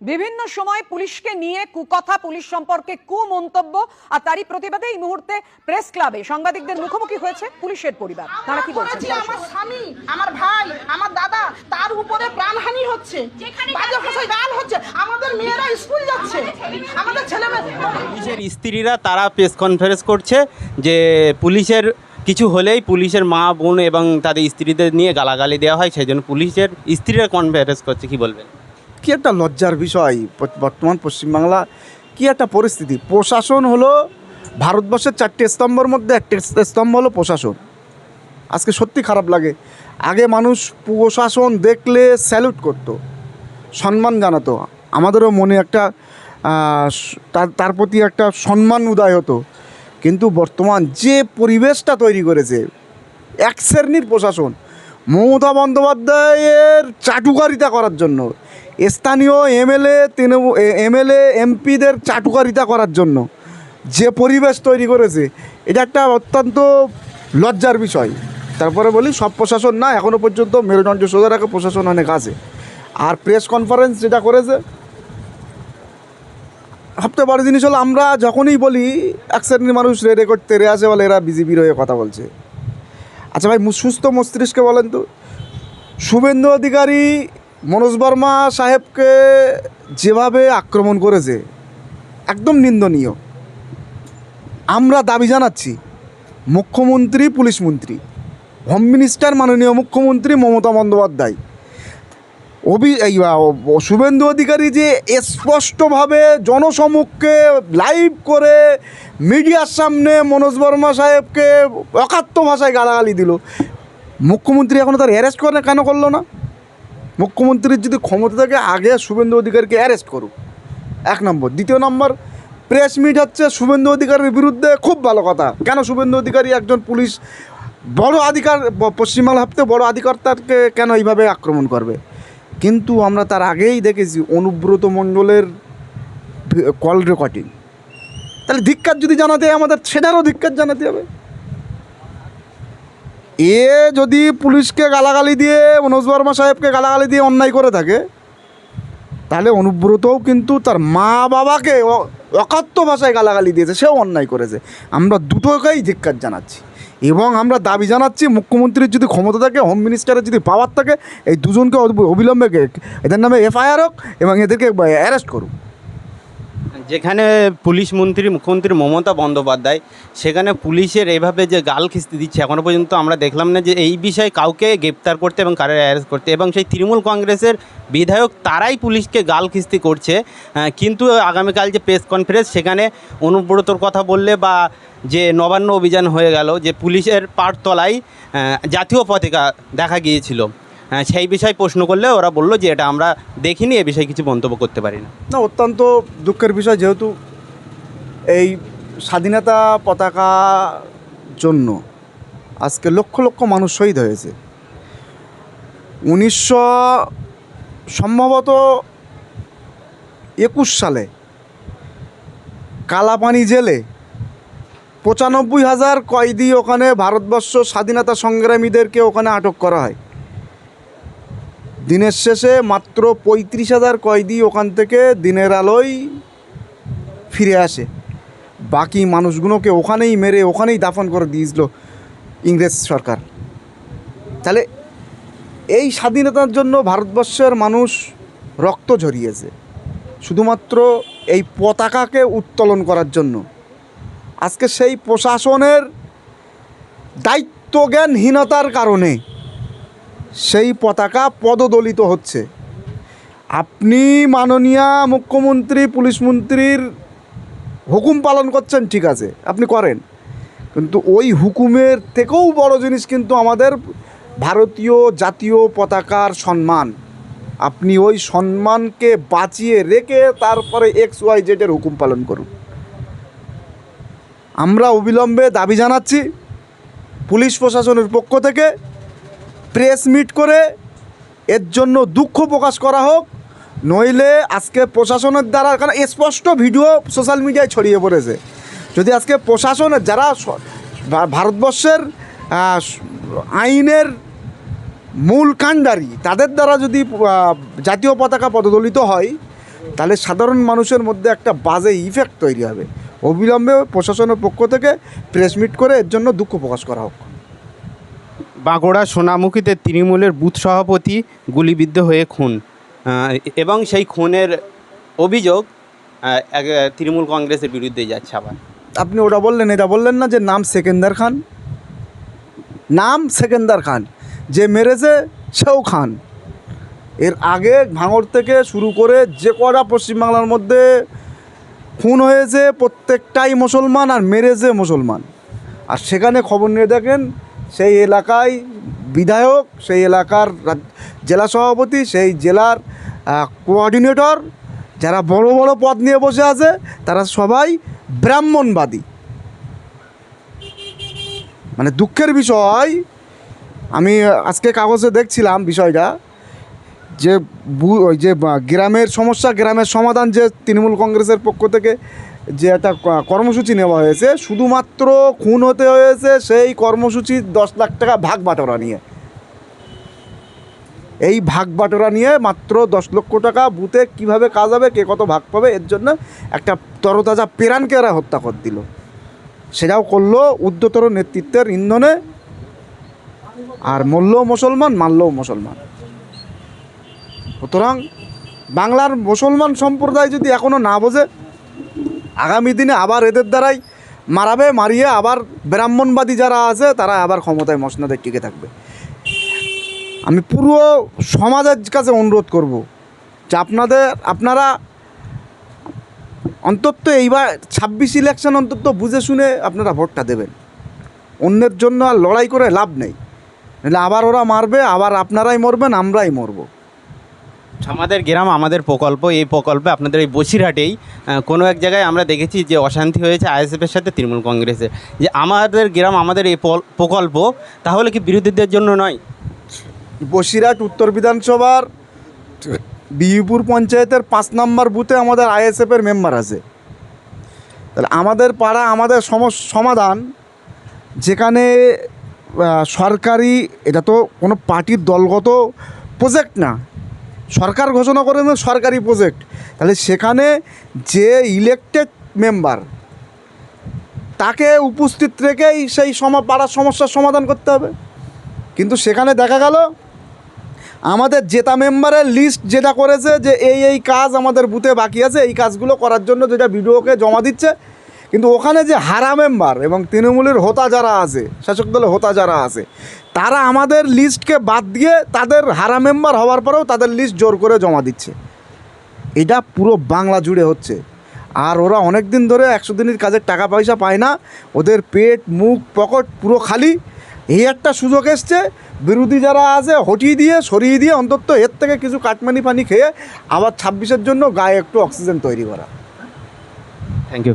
বিভিন্ন সময় পুলিশকে নিয়ে কুকথা পুলিশ সম্পর্কে কুমন্তব্য আর তারই প্রতিবাদে এই মুহূর্তে প্রেস ক্লাবে সাংবাদিকদের মুখোমুখি হয়েছে পুলিশের পরিবার। তারা কি বলছেন? বলছি আমার স্বামী আমার ভাই আমার দাদা তার উপরে প্রাণহানি হচ্ছে। বাজে ভাষায় গান হচ্ছে। আমাদের মেয়েরা স্কুল যাচ্ছে। আমাদের ছেলেমেয়ে পুলিশের স্ত্রীরা তারা প্রেস কনফারেন্স করছে যে পুলিশের কিছু হলেই পুলিশের মা বোন এবং তাদের স্ত্রীদের নিয়ে গালাগালি দেওয়া হয় সেই জন্য পুলিশের স্ত্রীরা কনফারেন্স করছে কি বলবেন? কি একটা লজ্জার বিষয় বর্তমান পশ্চিমবাংলা? কি একটা পরিস্থিতি? প্রশাসন হলো ভারতবর্ষের চারটে স্তম্ভের মধ্যে একটা স্তম্ভ হলো প্রশাসন। আজকে সত্যি খারাপ লাগে। আগে মানুষ প্রশাসন দেখলে স্যালুট করতো, সম্মান জানাতো। আমাদেরও মনে একটা তার প্রতি একটা সম্মান উদয় হতো। কিন্তু বর্তমান যে পরিবেশটা তৈরি করেছে, এক শ্রেণির প্রশাসন, মমতা বন্দ্যোপাধ্যায়ের চাটুকারিতা করার জন্য স্থানীয় এমএলএ তৃণমূল এমএলএ, এমপিদের চাটুকারিতা করার জন্য যে পরিবেশ তৈরি করেছে, এটা একটা অত্যন্ত লজ্জার বিষয়। তারপরে বলি, সব প্রশাসন না এখনও পর্যন্ত মেরুদণ্ড সোজা রাখা প্রশাসন অনেক আছে। আর প্রেস কনফারেন্স যেটা করেছে, সবচেয়ে বড় জিনিস হলো আমরা যখনই বলি, এক শ্রেণির মানুষ রেডে করতে, রে আসে বলে, এরা বিজেপির হয়ে কথা বলছে। আচ্ছা ভাই সুস্থ মস্তিষ্কে বলেন তো, শুভেন্দু অধিকারী মনোজ বর্মা সাহেবকে যেভাবে আক্রমণ করেছে, একদম নিন্দনীয়। আমরা দাবি জানাচ্ছি, মুখ্যমন্ত্রী, পুলিশ মন্ত্রী, হোম মিনিস্টার, মাননীয় মুখ্যমন্ত্রী মমতা বন্দ্যোপাধ্যায়। অভি শুভেন্দু অধিকারী যে স্পষ্টভাবে জনসমক্ষে লাইভ করে মিডিয়ার সামনে মনোজ বর্মা সাহেবকে অকাত্য ভাষায় গালাগালি দিল, মুখ্যমন্ত্রী এখনও তার অ্যারেস্ট করে কেন করল না? মুখ্যমন্ত্রীর যদি ক্ষমতা থাকে, আগে শুভেন্দু অধিকারীকে অ্যারেস্ট করুক। এক নম্বর। দ্বিতীয় নম্বর প্রেস মিট হচ্ছে শুভেন্দু অধিকারীর বিরুদ্ধে, খুব ভালো কথা। কেন শুভেন্দু অধিকারী একজন পুলিশ বড় অধিকার ব- পশ্চিমবাংলা ভাবতে বড় অধিকর্তাকে কেন এইভাবে আক্রমণ করবে? কিন্তু আমরা তার আগেই দেখেছি, অনুব্রত মণ্ডলের কল রেকর্ডিং তাহলে ধিক্কার যদি জানাতে আমাদের, সেটারও ধিক্কার জানাতে হবে। এ যদি পুলিশকে গালাগালি দিয়ে, মনোজ বর্মা সাহেবকে গালাগালি দিয়ে অন্যায় করে থাকে, তাহলে অনুব্রতও কিন্তু তার মা বাবাকে অ- অকাত্য ভাষায় গালাগালি দিয়েছে, সেও অন্যায় করেছে। আমরা দুটোকেই ধিক্কার জানাচ্ছি। এবং আমরা দাবি জানাচ্ছি, মুখ্যমন্ত্রীর যদি ক্ষমতা থাকে হোম মিনিস্টারের যদি পাওয়ার থাকে, এই দুজনকে অবিলম্বে এদের নামে এফআইআর হোক এবং এদেরকে অ্যারেস্ট করুক। যেখানে পুলিশ মন্ত্রী, মুখ্যমন্ত্রী মমতা বন্দ্যোপাধ্যায়, সেখানে পুলিশের এভাবে যে গাল খিস্তি দিচ্ছে এখনও পর্যন্ত আমরা দেখলাম না যে এই বিষয়ে কাউকে গ্রেপ্তার করতে এবং কারোর অ্যারেস্ট করতে। এবং সেই তৃণমূল কংগ্রেসের বিধায়ক তারাই পুলিশকে গাল খিস্তি করছে। কিন্তু আগামীকাল যে প্রেস কনফারেন্স সেখানে অনুব্রতর কথা বললে বা যে নবান্ন অভিযান হয়ে গেল, যে পুলিশের পাঠতলায় জাতীয় পতাকা দেখা গিয়েছিল। সেই বিষয়ে প্রশ্ন করলে ওরা বলল যে এটা আমরা দেখিনি, এ বিষয়ে কিছু মন্তব্য করতে পারি না। না, অত্যন্ত দুঃখের বিষয় যেহেতু এই স্বাধীনতা পতাকা জন্য আজকে লক্ষ লক্ষ মানুষ শহীদ হয়েছে। উনিশশো সম্ভবত একুশ সালে কালাপানি জেলে পঁচানব্বই হাজার কয়েদি ওখানে ভারতবর্ষ স্বাধীনতা সংগ্রামীদেরকে ওখানে আটক করা হয়। দিনের শেষে মাত্র পঁয়ত্রিশ হাজার কয়েদি ওখান থেকে দিনের আলোয় ফিরে আসে। বাকি মানুষগুলোকে ওখানেই মেরে, ওখানেই দাফন করে দিয়েছিল ইংরেজ সরকার। তাহলে এই স্বাধীনতার জন্য ভারতবর্ষের মানুষ রক্ত ঝরিয়েছে। শুধুমাত্র এই পতাকাকে উত্তোলন করার জন্য। আজকে সেই প্রশাসনের দায়িত্বজ্ঞানহীনতার কারণে সেই পতাকা পদদলিত হচ্ছে। আপনি মাননীয় মুখ্যমন্ত্রী, পুলিশ মন্ত্রীর হুকুম পালন করছেন, ঠিক আছে, আপনি করেন। কিন্তু ওই হুকুমের থেকেও বড় জিনিস কিন্তু আমাদের ভারতীয় জাতীয় পতাকার সম্মান। আপনি ওই সম্মানকে বাঁচিয়ে রেখে তারপরে এক্স ওয়াই জেডের হুকুম পালন করুন। আমরা অবিলম্বে দাবি জানাচ্ছি, পুলিশ প্রশাসনের পক্ষ থেকে প্রেস মিট করে এর জন্য দুঃখ প্রকাশ করা হোক, নইলে আজকে প্রশাসনের দ্বারা, কারণ স্পষ্ট ভিডিও সোশ্যাল মিডিয়ায় ছড়িয়ে পড়েছে। যদি আজকে প্রশাসনের যারা ভারতবর্ষের আইনের মূল কাণ্ডারি, তাদের দ্বারা যদি জাতীয় পতাকা পদদলিত হয়, তাহলে সাধারণ মানুষের মধ্যে একটা বাজে ইফেক্ট তৈরি হবে। অবিলম্বে প্রশাসনের পক্ষ থেকে প্রেস মিট করে এর জন্য দুঃখ প্রকাশ করা হোক। বাঁকুড়া সোনামুখীতে তৃণমূলের বুথ সভাপতি গুলিবিদ্ধ হয়ে খুন। এবং সেই খুনের অভিযোগ তৃণমূল কংগ্রেসের বিরুদ্ধে যাচ্ছে আবার। আপনি ওটা বললেন, এটা বললেন না যে নাম সেকেন্দার খান? নাম সেকেন্দার খান, যে মেরেছে সেও খান। এর আগে ভাঙর থেকে শুরু করে যে কটা পশ্চিমবাংলার মধ্যে খুন হয়েছে প্রত্যেকটাই মুসলমান আর মেরেছে মুসলমান। আর সেখানে খবর নিয়ে দেখেন সেই এলাকায় বিধায়ক, সেই এলাকার জেলা সভাপতি, সেই জেলার কোঅর্ডিনেটর যারা বড় বড় পদ নিয়ে বসে আছে, তারা সবাই ব্রাহ্মণবাদী। মানে দুঃখের বিষয়, আমি আজকে কাগজে দেখছিলাম বিষয়টা। যে ওই যে গ্রামের সমস্যা, গ্রামের সমাধান যে তৃণমূল কংগ্রেসের পক্ষ থেকে যে একটা কর্মসূচি নেওয়া হয়েছে, শুধুমাত্র খুন হতে হয়েছে সেই কর্মসূচি দশ লাখ টাকা ভাগ বাটোরা নিয়ে। এই ভাগ বাটোরা নিয়ে মাত্র দশ লক্ষ টাকা বুথে কীভাবে কাজ হবে, কে কত ভাগ পাবে, এর জন্য একটা তরতাজা পেরানকে এরা হত্যা কর দিল। সেটাও করল উদ্ধতর নেতৃত্বের ইন্ধনে। আর মরলেও মুসলমান, মারলেও মুসলমান। সুতরাং বাংলার মুসলমান সম্প্রদায় যদি এখনও না বোঝে, আগামী দিনে আবার এদের দ্বারাই মারাবে, মারিয়ে আবার ব্রাহ্মণবাদী যারা আছে, তারা আবার ক্ষমতায় মসনাদে টিকে থাকবে। আমি পুরো সমাজের কাছে অনুরোধ করব যে আপনাদের, আপনারা অন্তত এইবার ছাব্বিশ ইলেকশন অন্তত বুঝে শুনে আপনারা ভোটটা দেবেন। অন্যের জন্য আর লড়াই করে লাভ নেই। নাহলে আবার ওরা মারবে, আবার আপনারাই মরবেন, আমরাই মরবো। আমাদের গ্রাম, আমাদের প্রকল্প, এই প্রকল্পে আপনাদের এই বসিরহাটেই কোনো এক জায়গায় আমরা দেখেছি যে অশান্তি হয়েছে আইএসএফের সাথে তৃণমূল কংগ্রেসের। যে আমাদের গ্রাম, আমাদের এই প্রকল্প তাহলে কি বিরোধীদের জন্য নয়? বসিরহাট উত্তর বিধানসভার বিহিপুর পঞ্চায়েতের পাঁচ নম্বর বুথে আমাদের আইএসএফের মেম্বার আছে। তাহলে আমাদের পাড়া, আমাদের সমাধান যেখানে সরকারি, এটা তো কোনো পার্টির দলগত প্রজেক্ট না। সরকার ঘোষণা করে সরকারি প্রজেক্ট তাহলে সেখানে যে ইলেকটেড মেম্বার তাকে উপস্থিত রেখেই সেই সম পাড়ার সমস্যার সমাধান করতে হবে। কিন্তু সেখানে দেখা গেল, আমাদের জেতা মেম্বারের লিস্ট যেটা করেছে যে এই এই কাজ আমাদের বুথে বাকি আছে, এই কাজগুলো করার জন্য যেটা বিডিওকে জমা দিচ্ছে, কিন্তু ওখানে যে হারা মেম্বার এবং তৃণমূলের হোতা যারা আছে, শাসক দলের হোতা যারা আছে তারা আমাদের লিস্টকে বাদ দিয়ে তাদের হারা মেম্বার হওয়ার পরেও তাদের লিস্ট জোর করে জমা দিচ্ছে। এটা পুরো বাংলা জুড়ে হচ্ছে। আর ওরা অনেক দিন ধরে একশো দিনের কাজের টাকা পয়সা পায় না। ওদের পেট, মুখ, পকেট পুরো খালি। এই একটা সুযোগ এসছে, বিরোধী যারা আছে, হটিয়ে দিয়ে, সরিয়ে দিয়ে অন্তত এর থেকে কিছু কাটমানি পানি খেয়ে আবার ছাব্বিশের জন্য গায়ে একটু অক্সিজেন তৈরি করা। Thank you